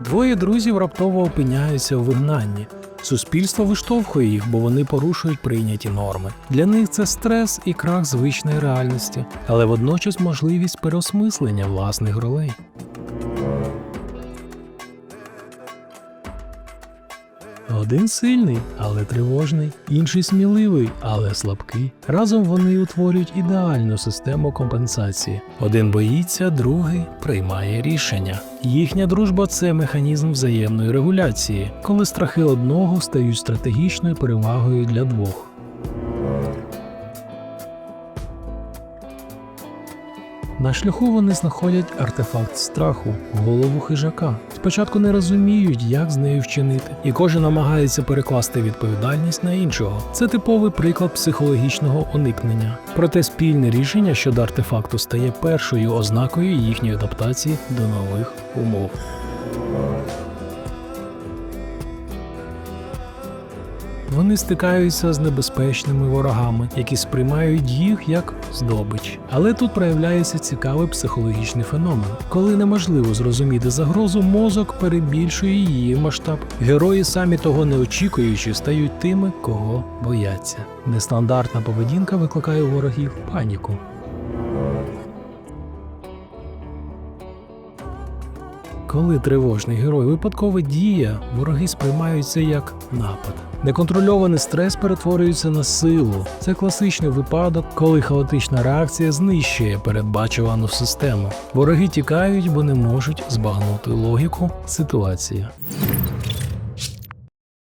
Двоє друзів раптово опиняються у вигнанні. Суспільство виштовхує їх, бо вони порушують прийняті норми. Для них це стрес і крах звичної реальності, але водночас можливість переосмислення власних ролей. Один сильний, але тривожний, інший сміливий, але слабкий. Разом вони утворюють ідеальну систему компенсації. Один боїться, другий приймає рішення. Їхня дружба це механізм взаємної регуляції, коли страхи одного стають стратегічною перевагою для двох. На шляху вони знаходять артефакт страху, голову хижака. Спочатку не розуміють, як з нею вчинити, і кожен намагається перекласти відповідальність на іншого. Це типовий приклад психологічного уникнення. Проте спільне рішення щодо артефакту стає першою ознакою їхньої адаптації до нових умов. Вони стикаються з небезпечними ворогами, які сприймають їх як здобич. Але тут проявляється цікавий психологічний феномен. Коли неможливо зрозуміти загрозу, мозок перебільшує її масштаб. Герої, самі того не очікуючи, стають тими, кого бояться. Нестандартна поведінка викликає у ворогів паніку. Коли тривожний герой випадково діє, вороги сприймаються як напад. Неконтрольований стрес перетворюється на силу. Це класичний випадок, коли хаотична реакція знищує передбачувану систему. Вороги тікають, бо не можуть збагнути логіку ситуації.